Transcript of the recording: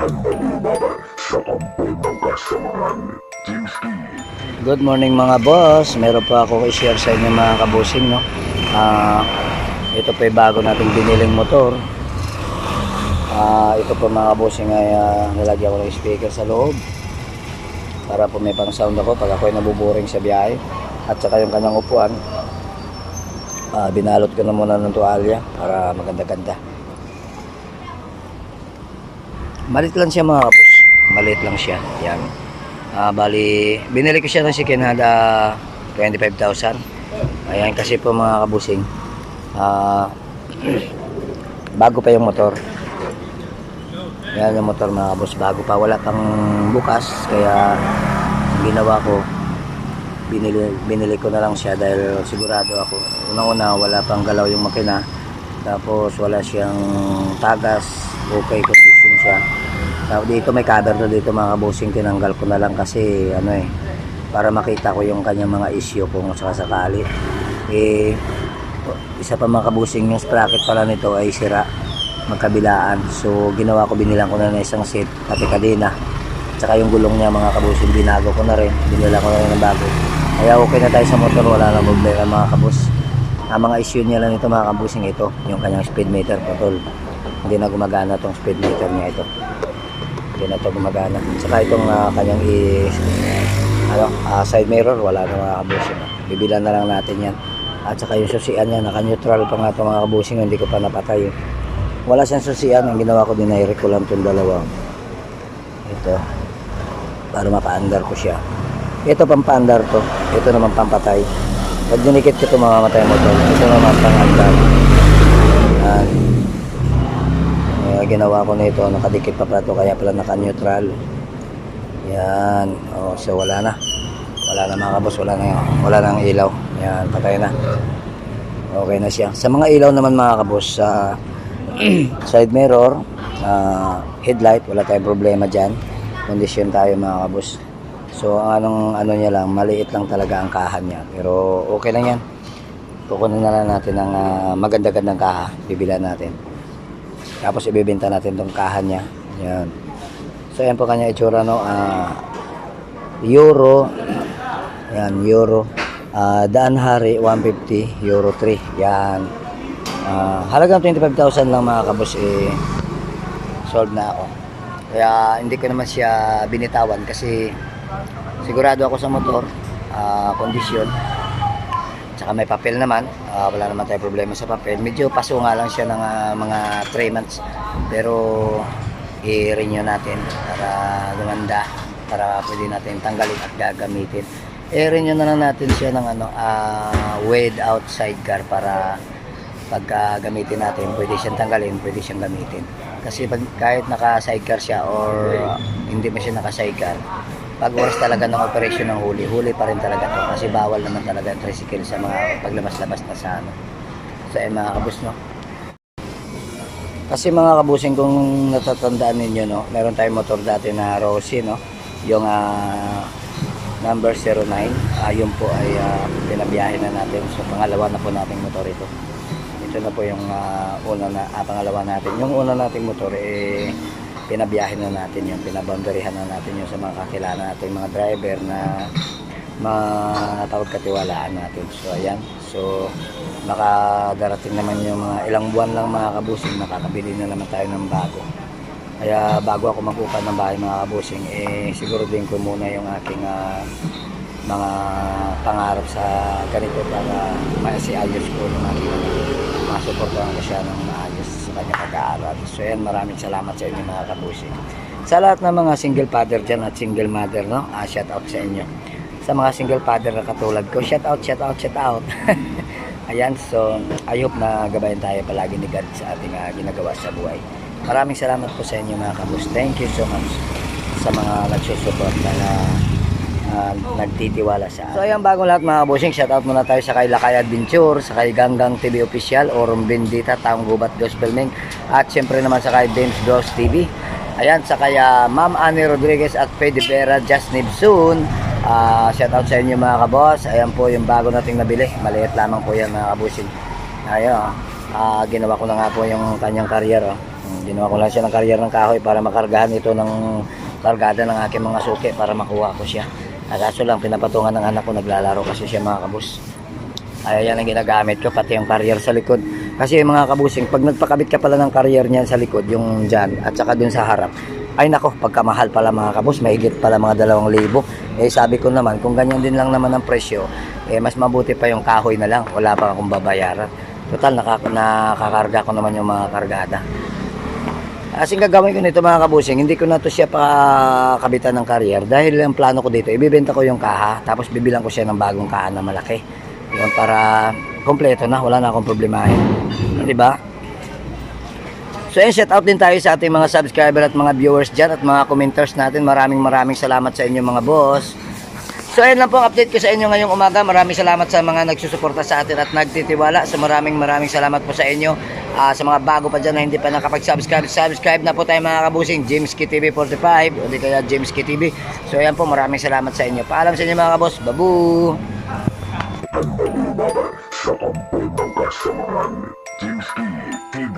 Good morning mga boss. Meron po ako i-share sa inyo mga kabusing no. Ah, ito po yung bago nating biniling motor. Ah, ito po mga kabusing ay ah, nilagyan ko ng speaker sa loob. Para po may pang sound ako pag ako ay nabuboring sa biyahe. At saka yung kanyang upuan. Ah, binalot ko na muna ng tuwalya para maganda-ganda. Malit lang siya mga kabus. Malit lang siya. Yan. Ah, bali, binili ko siya ng second hand ah, 25,000. Ayan kasi po mga kabusing. Ah, bago pa yung motor. Yan yung motor mga kabus. Bago pa. Wala pang bukas. Kaya ginawa ko, binili, binili ko na lang siya dahil sigurado ako. Unang-una, wala pang galaw yung makina. Tapos wala siyang tagas. Okay condition siya. Tapos dito may cover na dito mga kabusing tinanggal ko na lang kasi ano eh para makita ko yung kanyang mga issue kung sakasakali. Eh isa pa mga kabusing yung sprocket pala nito ay sira magkabilaan. So ginawa ko binilang ko na ng isang set pati kadena. Tsaka yung gulong niya mga kabusing binago ko na rin. Binila ko na rin ng bago. Kaya okay na tayo sa motor wala na problema mga kabus. Ang mga issue niya lang ito mga kabusing ito yung kanyang speed meter control. Hindi na gumagana tong speed meter niya ito. Hindi na ito gumagana. Saka itong ah, kanyang i ano, ah, side mirror wala na mga kabusing bibilan na lang natin yan. At saka yung susian niya naka neutral pa nga ito mga kabusing hindi ko pa napatay wala siyang susian. Ang ginawa ko dinairik ko lang itong dalawa. Ito. Para mapaandar ko siya. Ito pampaandar to. Ito naman pampatay pag dinikit ko ito mamamatay mo to ito naman pangandar yan kaya ginawa ko nito, nakadikit pa pala to, kaya pala naka-neutral. Yan. Oh, so wala na. Wala na mga kabos, wala na, wala nang ilaw. Yan, patay na. Okay na siya. Sa mga ilaw naman mga kabos, sa side mirror, ah, headlight, wala tayong problema dyan. Condition tayo mga kabos. So, ang anong ano niya lang, maliit lang talaga ang kahan niya. Pero okay lang yan. Kukunin na lang natin ang ah, maganda-gandang kaha. Bibilan natin. Tapos ibebenta natin tong kahan niya. Yan. So yan po kanya itsura no. Ah, euro. Yan, euro. Ah, daan hari 150, euro 3. Yan. Ah, halagang 25,000 lang mga kabos eh sold na ako. Kaya hindi ko naman siya binitawan kasi sigurado ako sa motor, ah, kondisyon. Tsaka may papel naman. Ah, wala naman tayo problema sa papel. Medyo paso nga lang siya ng ah, mga 3 months. Pero i-renew natin para gumanda. Para pwede natin tanggalin at gagamitin. I-renew na lang natin siya ng ano, ah, weighed out sidecar para pagka gamitin natin, pwede siyang tanggalin, pwede siyang gamitin. Kasi pag, kahit naka-sidecar siya or uh, hindi mo siya naka-sidecar, pag oras talaga ng operation ng huli, huli pa rin talaga to kasi bawal naman talaga ang tricycle sa mga paglabas-labas na sa ano. Sa eh, mga kabus, no? Kasi mga kabusing kung natatandaan ninyo, no, meron tayong motor dati na Rossi, no? Yung ah, number 09, ah, yun po ay pinabiyahe na natin. So pangalawa na po nating motor ito. Ito na po yung ah, una na, ah, pangalawa natin. Yung una nating motor, eh, pinabiyahe na natin yun, pinaboundaryhan na natin yun sa mga kakilala natin, mga driver na matawag katiwalaan natin. So, ayan. So, makadarating naman yung mga ilang buwan lang mga kabusing, makakabili na naman tayo ng bago. Kaya bago ako magkuka ng bahay mga kabusing, eh, siguro din ko muna yung aking ah, mga pangarap sa ganito para maisiayos ko ng aking masuportahan ko siya ng maayos kanyang pag-aaral. So yan, maraming salamat sa inyo mga kabusing. Sa lahat ng mga single father dyan at single mother, no? Ah, shout out sa inyo. Sa mga single father na katulad ko, shout out, shout out, shout out. Ayan, so I hope na gabayan tayo palagi ni God sa ating ah, ginagawa sa buhay. Maraming salamat po sa inyo mga kabus. Thank you so much sa mga nagsusuporta na ah, nagtitiwala sa atin. So ayan, bagong lahat mga kabusing, shout out muna tayo sa kay Lakay Adventure, sa kay Ganggang TV Official, Orum Bendita, Taong Gubat Gospel Ming, at syempre naman sa kay James Ghost TV. Ayan, sa kaya Ma'am Annie Rodriguez at Fede Vera Just Nibsun. Ah, shout out sa inyo mga kabos. Ayan po yung bago nating nabili. Maliit lamang po yan mga kabusing. Ayan. Ah, ginawa ko na nga po yung kanyang career. Oh. Mm, Ginawa ko lang siya ng karyer ng kahoy para makargahan ito ng kargada ng aking mga suki para makuha ko siya. At kaso lang, pinapatungan ng anak ko, naglalaro kasi siya mga kabus. Ay, yan ang ginagamit ko, pati yung carrier sa likod. Kasi mga kabusing, pag nagpakabit ka pala ng carrier niyan sa likod, yung dyan, at saka dun sa harap, ay nako, pagkamahal pala mga kabus, mahigit pala mga dalawang libo. Eh sabi ko naman, kung ganyan din lang naman ang presyo, eh mas mabuti pa yung kahoy na lang, wala pa akong babayaran. Total, nakak nakakarga ko naman yung mga kargada. Kasi gagawin ko nito mga kabusing, hindi ko na to siya pakabitan ng carrier dahil ang plano ko dito, ibibenta ko yung kaha, tapos bibilang ko siya ng bagong kaha na malaki. Yun para kompleto na, wala na akong problemahin. Di ba? So yun, shout out din tayo sa ating mga subscriber at mga viewers dyan at mga commenters natin. Maraming maraming salamat sa inyo mga boss. So ayun lang po ang update ko sa inyo ngayong umaga. Maraming salamat sa mga nagsusuporta sa atin at nagtitiwala. So maraming maraming salamat po sa inyo. Ah, sa mga bago pa dyan na hindi pa nakapag-subscribe, subscribe na po tayo mga kabusing. James KTV 45 o di kaya James KTV. So ayan po, maraming salamat sa inyo. Paalam sa inyo mga kabos. Babu! Ang sa kasamaan. James E. TV.